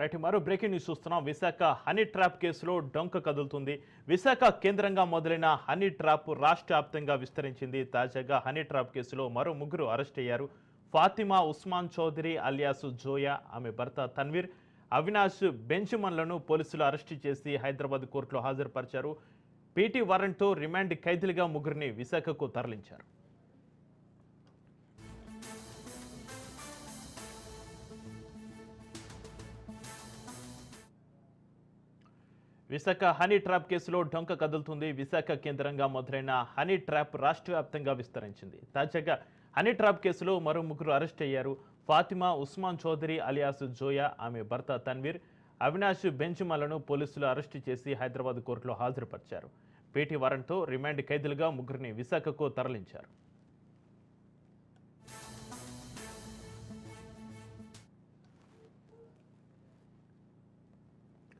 Right మరో breaking news చూస్తున్నాం. Visakha honey trap కేసులో డొంక కదులుతుంది. విశాఖ కేంద్రంగా మొదలైన హనీ ట్రాప్ రాష్ట్ర వ్యాప్తంగా విస్తరించింది. తాజాగా హనీ ట్రాప్ కేసులో మరో ముగ్గురు అరెస్ట్ అయ్యారు. ఫాతిమా ఉస్మాన్ చౌదరి అలియాసు జోయా ఆమె భర్త తన్వీర్ అవినాష్ బెంచ్మన్లను పోలీసులు అరెస్టు చేసి హైదరాబాద్ కోర్టులో హాజరుపరిచారు. పీటీ వారెంట్తో రిమాండ్ ఖైదీలుగా ముగ్గురిని విశాఖకు తరలించారు. విశాఖ హనీ ట్రాప్ కేసులో డొంక కదులుతుంది. విశాఖ కేంద్రంగా మొదలైన హనీ ట్రాప్ రాష్ట్ర వ్యాప్తంగా విస్తరించింది. తాజాగా హనీ ట్రాప్ కేసులో మరో ముగ్గురు అరెస్ట్ అయ్యారు. ఫాతిమా ఉస్మాన్ చౌదరి అలియాస్ జోయా ఆమె భర్త తన్వీర్ అవినాష్ బెంచ్మలను పోలీసులు అరెస్టు చేసి హైదరాబాద్ కోర్టులో హాజరుపరిచారు. పేటీ వారెంట్తో రిమాండ్ ఖైదీలుగా ముగ్గురిని విశాఖకు తరలించారు.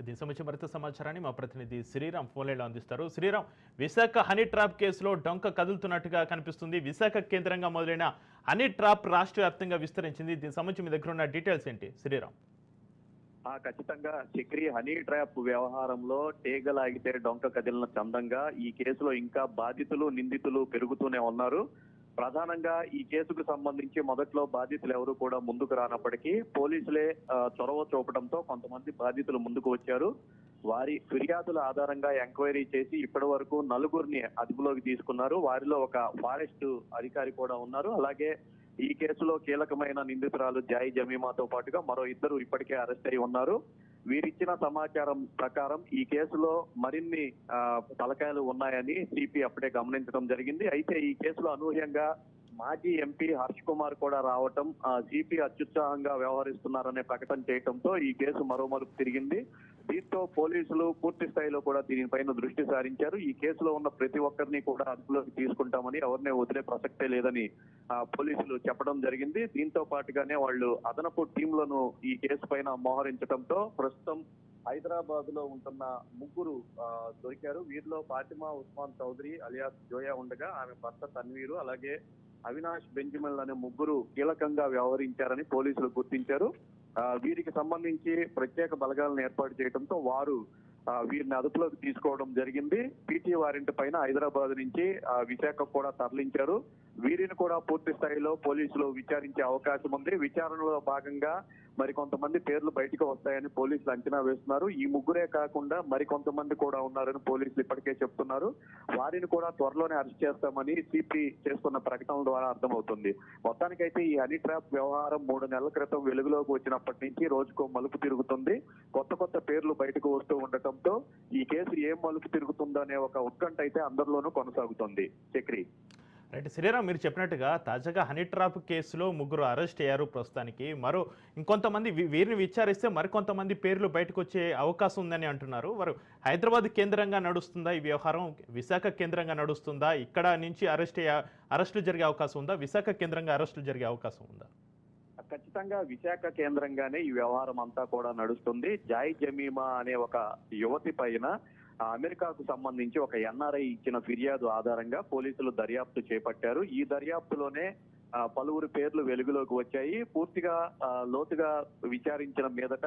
దీని సంబంధించి మరింత సమాచారాన్ని మా ప్రతినిధి శ్రీరామ్ ఫోన్లైన్లో అందిస్తారు. శ్రీరామ్ విశాఖ హనీ ట్రాప్ కేసులో డొంక కదులుతున్నట్టుగా కనిపిస్తుంది. విశాఖ కేంద్రంగా మొదలైన హనీ ట్రాప్ రాష్ట్ర వ్యాప్తంగా విస్తరించింది. దీనికి సంబంధించి మీ దగ్గర ఉన్న డీటెయిల్స్ ఏంటి? శ్రీరామ్. ఆ ఖచ్చితంగా చక్రి హనీ ట్రాప్ వ్యవహారంలో టేగలాగితే డొంక కదిలిన చందంగా ఈ కేసులో ఇంకా బాధితులు నిందితులు పెరుగుతూనే ఉన్నారు. ప్రధానంగా ఈ కేసుకు సంబంధించి మొదట్లో బాధితులు ఎవరు కూడా ముందుకు రానప్పటికీ పోలీసులే చొరవ చూపడంతో కొంతమంది బాధితులు ముందుకు వచ్చారు. వారి ఫిర్యాదుల ఆధారంగా ఎంక్వైరీ చేసి ఇప్పటి వరకు నలుగురిని అదుపులోకి తీసుకున్నారు. వారిలో ఒక ఫారెస్ట్ అధికారి కూడా ఉన్నారు. అలాగే ఈ కేసులో కీలకమైన నిందితురాలు జాయి జమీమాతో పాటుగా మరో ఇద్దరు ఇప్పటికే అరెస్ట్ అయి ఉన్నారు. వీరిచ్చిన సమాచారం ప్రకారం ఈ కేసులో మరిన్ని ఆ, తలకాయలు ఉన్నాయని సిపి అప్పుడే గమనించడం జరిగింది. అయితే ఈ కేసులో అనూహ్యంగా మాజీ ఎంపీ హర్ష్ కుమార్ కూడా రావటం సిపి అత్యుత్సాహంగా వ్యవహరిస్తున్నారనే ప్రకటన చేయడంతో ఈ కేసు మరో మలుపు తిరిగింది. దీంతో పోలీసులు పూర్తి స్థాయిలో కూడా దీనిపైన దృష్టి సారించారు. ఈ కేసులో ఉన్న ప్రతి ఒక్కరిని కూడా అదుపులోకి తీసుకుంటామని ఎవరినే వదిలే ప్రసక్తే లేదని ఆ, పోలీసులు చెప్పడం జరిగింది. దీంతో పాటుగానే వాళ్ళు అదనపు టీంలను ఈ కేసు పైన మోహరించడంతో ప్రస్తుతం హైదరాబాద్లో ఉంటున్న ముగ్గురు దొరికారు. వీరిలో ఫాతిమా ఉస్మాన్ చౌదరి అలియాస్ జోయా ఉండగా ఆమె భర్త తన్వీరు అలాగే అవినాష్ బెంజమిన్ అనే ముగ్గురు కీలకంగా వ్యవహరించారని పోలీసులు గుర్తించారు. వీరికి సంబంధించి ప్రత్యేక బలగాలను ఏర్పాటు చేయడంతో వారు ఆ, వీరిని అదుపులోకి తీసుకోవడం జరిగింది. పీటీ వారెంట్ పైన హైదరాబాద్ నుంచి ఆ, విశాఖ కూడా తరలించారు. వీరిని కూడా పూర్తి స్థాయిలో పోలీసులు విచారించే అవకాశం ఉంది. విచారణలో భాగంగా మరి కొంతమంది పేర్లు బయటకు వస్తాయని పోలీసులు అంచనా వేస్తున్నారు. ఈ ముగ్గురే కాకుండా మరి కొంతమంది కూడా ఉన్నారని పోలీసులు ఇప్పటికే చెప్తున్నారు. వారిని కూడా త్వరలోనే అరెస్ట్ చేస్తామని సిపి చేస్తున్న ప్రకటనల ద్వారా అర్థమవుతుంది. మొత్తానికైతే ఈ హనీ ట్రాప్ వ్యవహారం మూడు నెలల క్రితం వెలుగులోకి వచ్చినప్పటి నుంచి రోజుకో మలుపు తిరుగుతుంది. కొత్త కొత్త పేర్లు బయటకు వస్తూ ఉండటంతో ఈ కేసు ఏం మలుపు తిరుగుతుందనే ఒక ఉత్కంఠ అయితే అందరిలోనూ కొనసాగుతుంది. చక్రి. రైట్ శ్రీరామ్ మీరు చెప్పినట్టుగా తాజాగా హనీ ట్రాప్ కేసులో ముగ్గురు అరెస్ట్ అయ్యారు ప్రస్తుతానికి. మరో ఇంకొంతమంది వీరిని విచారిస్తే మరికొంతమంది పేర్లు బయటకు వచ్చే అవకాశం ఉందని అంటున్నారు. వారు హైదరాబాద్ కేంద్రంగా నడుస్తుందా ఈ వ్యవహారం? విశాఖ కేంద్రంగా నడుస్తుందా? ఇక్కడ నుంచి అరెస్ట్ అయ్యే అరెస్టులు జరిగే అవకాశం ఉందా? విశాఖ కేంద్రంగా అరెస్టులు జరిగే అవకాశం ఉందా? ఖచ్చితంగా విశాఖ కేంద్రంగానే ఈ వ్యవహారం అంతా కూడా నడుస్తుంది. జాయ్ జమీమా అనే ఒక యువతి పైన అమెరికాకు సంబంధించి ఒక ఎన్ఆర్ఐ ఇచ్చిన ఫిర్యాదు ఆధారంగా పోలీసులు దర్యాప్తు చేపట్టారు. ఈ దర్యాప్తులోనే పలువురు పేర్లు వెలుగులోకి వచ్చాయి. పూర్తిగా లోతుగా విచారించిన మీదట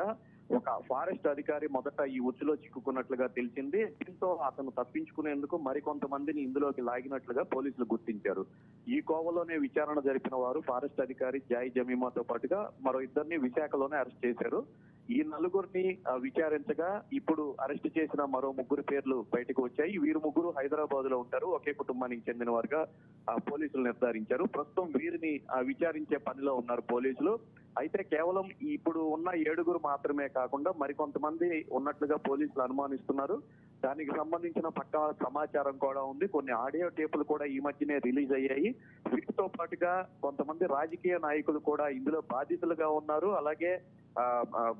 ఒక ఫారెస్ట్ అధికారి మొదట ఈ ఉచ్చులో చిక్కుకున్నట్లుగా తెలిసింది. దీంతో అతను తప్పించుకునేందుకు మరికొంతమందిని ఇందులోకి లాగినట్లుగా పోలీసులు గుర్తించారు. ఈ కోవలోనే విచారణ జరిపిన వారు ఫారెస్ట్ అధికారి జాయ్ జమీమాతో పాటుగా మరో ఇద్దరిని విశాఖలోనే అరెస్ట్ చేశారు. ఈ నలుగురిని విచారించగా ఇప్పుడు అరెస్ట్ చేసిన మరో ముగ్గురు పేర్లు బయటకు వచ్చాయి. వీరు ముగ్గురు హైదరాబాద్లో ఉంటారు. ఒకే కుటుంబానికి చెందిన వారుగా ఆ, పోలీసులు నిర్ధారించారు. ప్రస్తుతం వీరిని ఆ, విచారించే పనిలో ఉన్నారు పోలీసులు. అయితే కేవలం ఇప్పుడు ఉన్న ఏడుగురు మాత్రమే కాకుండా మరికొంతమంది ఉన్నట్లుగా పోలీసులు అనుమానిస్తున్నారు. దానికి సంబంధించిన పక్కా సమాచారం కూడా ఉంది. కొన్ని ఆడియో టేపులు కూడా ఈ మధ్యనే రిలీజ్ అయ్యాయి. వీటితో పాటుగా కొంతమంది రాజకీయ నాయకులు కూడా ఇందులో బాధితులుగా ఉన్నారు. అలాగే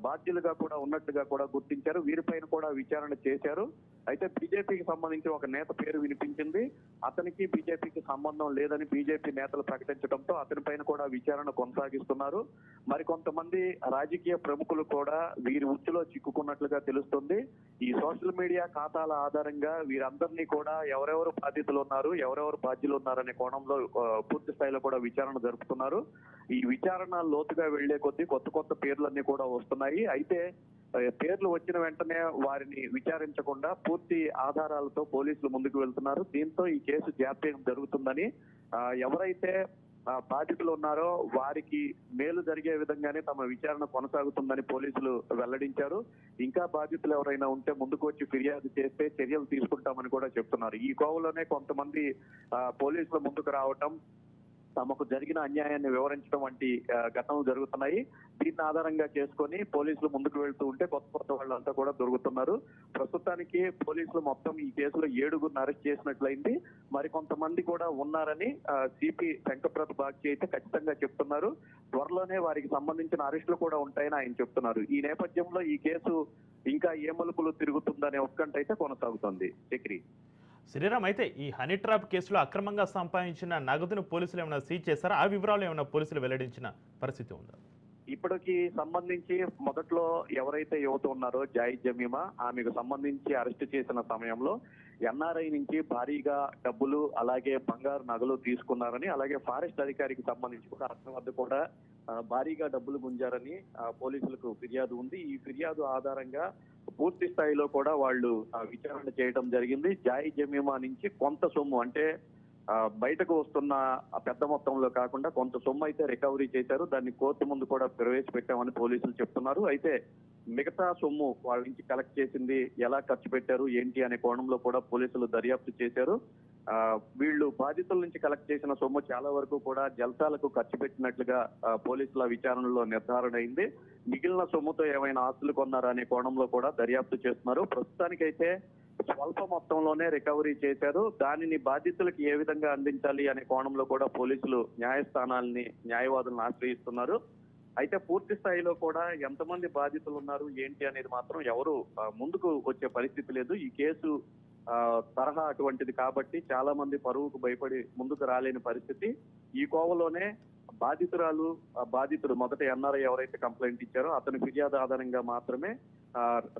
బాధ్యులుగా కూడా ఉన్నట్టుగా కూడా గుర్తించారు. వీరిపైన కూడా విచారణ చేశారు. అయితే బీజేపీకి సంబంధించి ఒక నేత పేరు వినిపించింది. అతనికి బీజేపీకి సంబంధం లేదని బీజేపీ నేతలు ప్రకటించడంతో అతని పైన కూడా విచారణ కొనసాగిస్తున్నారు. మరి కొంతమంది రాజకీయ ప్రముఖులు కూడా వీరి ఉచ్చులో చిక్కుకున్నట్లుగా తెలుస్తుంది. ఈ సోషల్ మీడియా ఖాతాల ఆధారంగా వీరందరినీ కూడా ఎవరెవరు బాధితులు ఉన్నారు ఎవరెవరు బాధ్యులు ఉన్నారనే కోణంలో పూర్తి స్థాయిలో కూడా విచారణ జరుపుతున్నారు. ఈ విచారణ లోతుగా వెళ్ళే కొద్దీ కొత్త కొత్త పేర్లన్నీ కూడా వస్తున్నాయి. అయితే పేర్లు వచ్చిన వెంటనే వారిని విచారించకుండా పూర్తి ఆధారాలతో పోలీసులు ముందుకు వెళ్తున్నారు. దీంతో ఈ కేసు జాప్యం జరుగుతుందని ఎవరైతే బాధితులు ఉన్నారో వారికి మేలు జరిగే విధంగానే తమ విచారణ కొనసాగుతుందని పోలీసులు వెల్లడించారు. ఇంకా బాధితులు ఎవరైనా ఉంటే ముందుకు వచ్చి ఫిర్యాదు చేస్తే చర్యలు తీసుకుంటామని కూడా చెప్తున్నారు. ఈ కోవలోనే కొంతమంది ఆ, ముందుకు రావటం తమకు జరిగిన అన్యాయాన్ని వివరించడం వంటి ఘటనలు జరుగుతున్నాయి. దీన్ని ఆధారంగా చేసుకొని పోలీసులు ముందుకు వెళ్తూ ఉంటే కొత్త కొత్త వాళ్ళంతా కూడా దొరుకుతున్నారు. ప్రస్తుతానికి పోలీసులు మొత్తం ఈ కేసులో ఏడుగురిని అరెస్ట్ చేసినట్లయింది. మరి కొంతమంది కూడా ఉన్నారని సిపి శంకప్రత బాగ్చి అయితే ఖచ్చితంగా చెప్తున్నారు. త్వరలోనే వారికి సంబంధించిన అరెస్టులు కూడా ఉంటాయని ఆయన చెప్తున్నారు. ఈ నేపథ్యంలో ఈ కేసు ఇంకా ఏ మలుపులు తిరుగుతుందనే ఉత్కంఠ అయితే కొనసాగుతోంది. చక్రి శ్రీరామ్ అయితే ఈ హనీ ట్రాప్ కేసులో అక్రమంగా సంపాదించిన నగదును పోలీసులు ఏమైనా సీజ్ చేస్తారా ఆ వివరాలు ఏమైనా పోలీసులు వెల్లడించిన పరిస్థితి ఉందా? ఇప్పటికి సంబంధించి మొదట్లో ఎవరైతే యువత ఉన్నారో జాయి జమీమా ఆమెకు సంబంధించి అరెస్ట్ చేసిన సమయంలో ఎన్ఆర్ఐ నుంచి భారీగా డబ్బులు అలాగే బంగారు నగలు తీసుకున్నారని అలాగే ఫారెస్ట్ అధికారికి సంబంధించి కూడా అతని వద్ద కూడా భారీగా డబ్బులు గుంజారని ఆ, పోలీసులకు ఫిర్యాదు ఉంది. ఈ ఫిర్యాదు ఆధారంగా పూర్తి స్థాయిలో కూడా వాళ్ళు ఆ, విచారణ చేయడం జరిగింది. జాయి జమీమా నుంచి కొంత సొమ్ము అంటే బయటకు వస్తున్న పెద్ద మొత్తంలో కాకుండా కొంత సొమ్ము అయితే రికవరీ చేశారు. దాన్ని కోర్టు ముందు కూడా ప్రవేశపెట్టామని పోలీసులు చెప్తున్నారు. అయితే మిగతా సొమ్ము వాళ్ళ నుంచి కలెక్ట్ చేసింది ఎలా ఖర్చు పెట్టారు ఏంటి అనే కోణంలో కూడా పోలీసులు దర్యాప్తు చేశారు. వీళ్ళు బాధితుల నుంచి కలెక్ట్ చేసిన సొమ్ము చాలా వరకు కూడా జల్సాలకు ఖర్చు పెట్టినట్లుగా పోలీసుల విచారణలో నిర్ధారణ అయింది. మిగిలిన సొమ్ముతో ఏమైనా ఆస్తులు కొన్నారా అనే కోణంలో కూడా దర్యాప్తు చేస్తున్నారు. ప్రస్తుతానికైతే స్వల్ప మొత్తంలోనే రికవరీ చేశారు. దానిని బాధితులకు ఏ విధంగా అందించాలి అనే కోణంలో కూడా పోలీసులు న్యాయస్థానాల్ని న్యాయవాదులను ఆశ్రయిస్తున్నారు. అయితే పూర్తి స్థాయిలో కూడా ఎంతమంది బాధితులు ఉన్నారు ఏంటి అనేది మాత్రం ఎవరు ముందుకు వచ్చే పరిస్థితి లేదు. ఈ కేసు తరహా అటువంటిది కాబట్టి చాలా మంది పరువుకు భయపడి ముందుకు రాలేని పరిస్థితి. ఈ కోవలోనే బాధితురాలు బాధితుడు మొదట ఎన్ఆర్ఐ ఎవరైతే కంప్లైంట్ ఇచ్చారో అతని ఫిర్యాదు ఆధారంగా మాత్రమే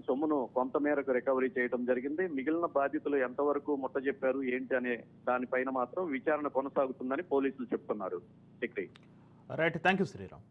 సొమ్మును కొంత మేరకు రికవరీ చేయడం జరిగింది. మిగిలిన బాధితులు ఎంతవరకు ముట్ట చెప్పారు ఏంటి అనే దానిపైన మాత్రం విచారణ కొనసాగుతుందని పోలీసులు చెప్తున్నారు. Chakri right thank you Sriram